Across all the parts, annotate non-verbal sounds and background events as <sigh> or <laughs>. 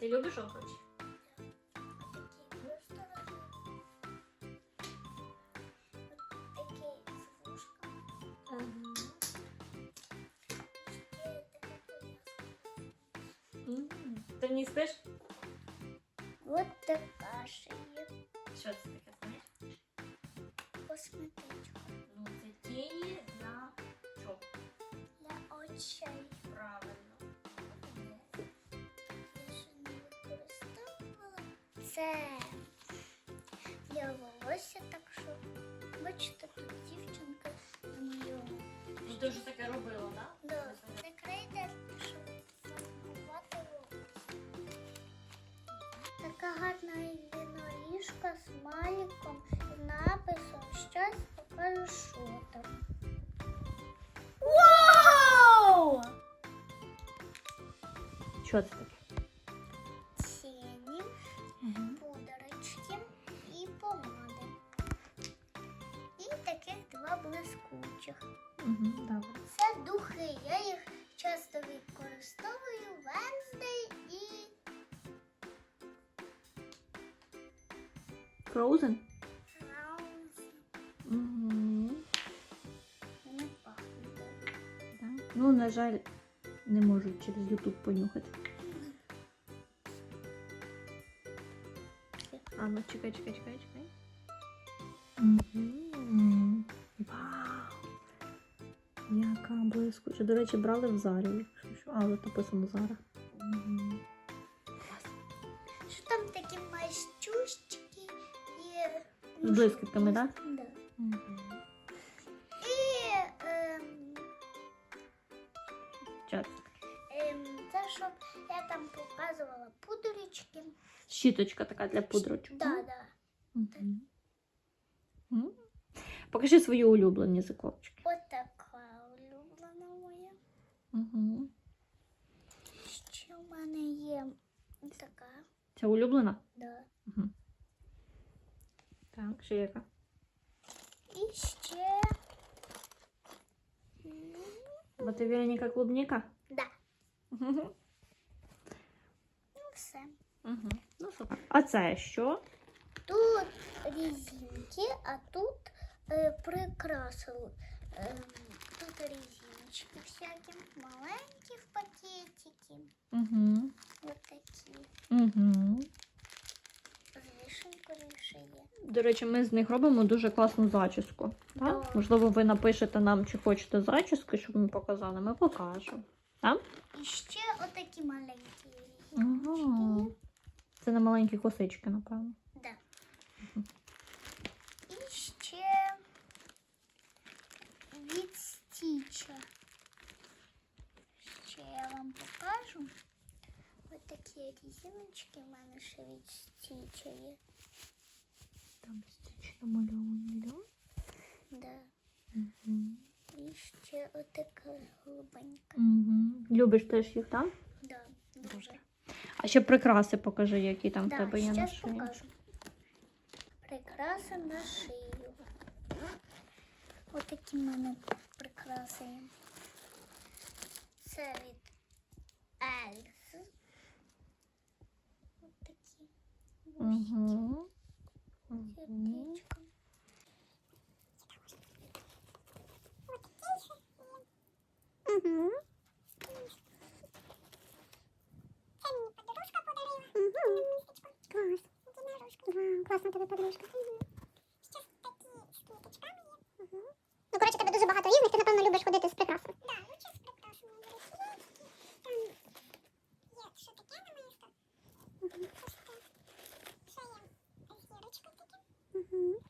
Ти любиш обручі? Такі просто такі з вушками. Ще така пов'язка. Ти не спиш? От така ще є Що це таке, знаєш? косметичка Ну, це тіні на чоп. для очей. Це для волосся, так що бачите, тут дівчинка знайома. Ну, ти вже таке робила, так? Да. Це крейдер, щоб формувати волосся. Така гарна єдиноріжка з маліком з написом щось покажу, що там. Вау! Що це таке? Frozen? Угу. Так. Ну, на жаль, не можу через YouTube понюхати. А ну чекай, чекай, чекай, чекай. Мгм. Вау! Яка блискуча. До речі, брали в Зарі. А, от написано Зара. З блискітками, так? Да. Мгм. І ем, Час. ем, це щоб я там показувала пудорочки. Щіточка така для пудрочок. Да, да. Мгм. М. Покажи свої улюблені заколочки. От така улюблена моя. Угу. Ще в мене є така. Це улюблена? Да. Угу. Так, ще яка? І ще. м, Бо ти Вероніка клубніка? Да, Угу. <laughs> ну все. Угу. Ну, супер. А це що? Тут резинки, а тут е, прикраси. Ем, тут резиночки всякі, маленькі в пакетики. Угу. Ось такі. Угу. Є. До речі, ми з них робимо дуже класну зачіску. Так? Да. Можливо, ви напишете нам, чи хочете зачіски, щоб ми показали. Ми покажемо. Так? І ще отакі маленькі Ага. Це на маленькі косички, напевно. Да. І ще від стіча. Ще я вам покажу. Ось такі резиночки в мене ще від стіча є. Там стіч намальовані, да? Да. Угу. І ще отака голубенька. Угу. Любиш теж їх, так? Да, дуже. А ще прикраси покажи, які там в Да, тебе є на шиї. покажу. Прикраси на шию. Ось такі в мене прикраси. Це від Ельзи. Ось такі. Угу. Сердечко. Угу. Це мені подружка подарила. Угу. Містечко. Клас. Класна тобі подружка. Ще такі з. Угу. Ну, коротше, тебе дуже багато різних, ти, напевно, любиш ходити з прикрасами. Так, да, лучше з прикрасами. До речі, є. Там є що таке на моє сто. Угу. Ось так. Ще є зірочка такі. Угу.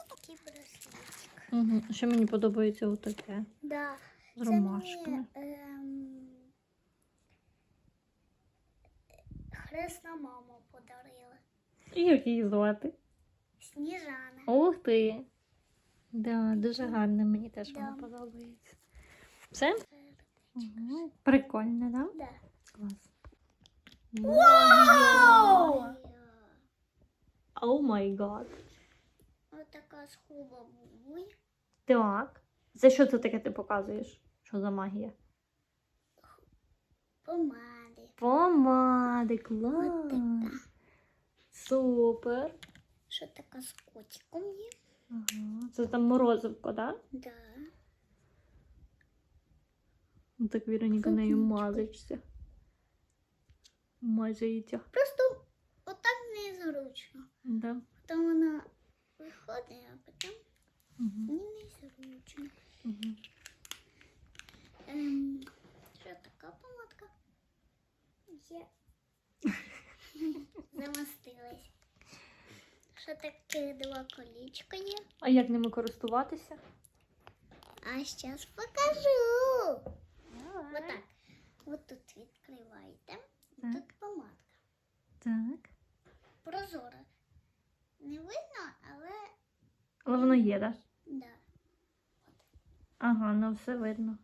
І такий браслетик. Угу. Ще мені подобається отаке. Да. З Це ромашками. мені, ем, хресна мама подарила. І як її звати? Сніжана. Ух ти! Да, дуже гарне, мені теж Да. воно подобається. Все? Угу. Прикольно, да? Да. Клас. Вау! О май гад. Ось така схуба бубуй. Так. Це що це таке ти показуєш? Що за магія? Помади. Помади. Клас. Супер. Що така з котиком є? Ага. Це там морозивко, так? Да. Ну, так Віроніка нею мазається. Мазається. Просто отак незручно. Да. Потім вона виходить, а потім Угу. мені незручно. Угу. Ем, що така помадка? Є. <laughs> Замастилась. Що таке два колічка є? А як ними користуватися? А зараз покажу. Вот так. Вот тут відкриваєте. Так. Тут помадка. Так. Прозора. Не видно, але Але воно є, так? да. Ага, ну все видно.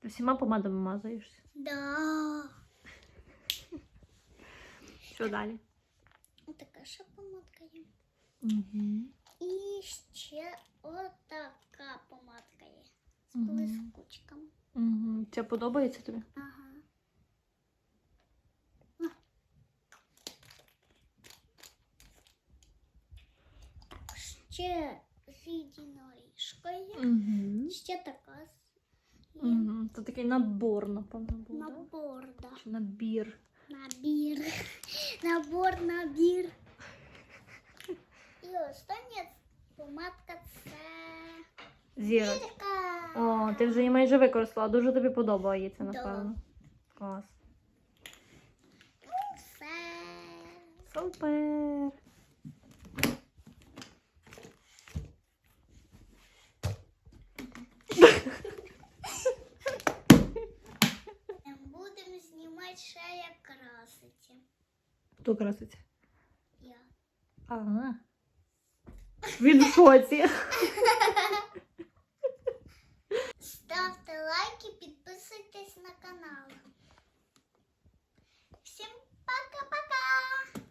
Ти всіма помадами мазаєшся. Да. Що далі? Така ще помадка є. Угу. І ще отака помадка є. З Мгм. блискучками. Угу. Це подобається тобі? Ага. Ще єдиноріжкою. Угу. Ще така є. Угу. Це такий набор, напевно, був, да? Набор, да. Чи набір. Набір. <laughs> Набор, набір. І остання помадка це Зіро. зірка. О, ти вже її майже використала. Дуже тобі подобається, Да. напевно. Клас. Все. Супер. Будемо знімати ще як краситься. Хто? Я. Ага. Він в лайки, подписывайтесь на канал. Всем пока-пока!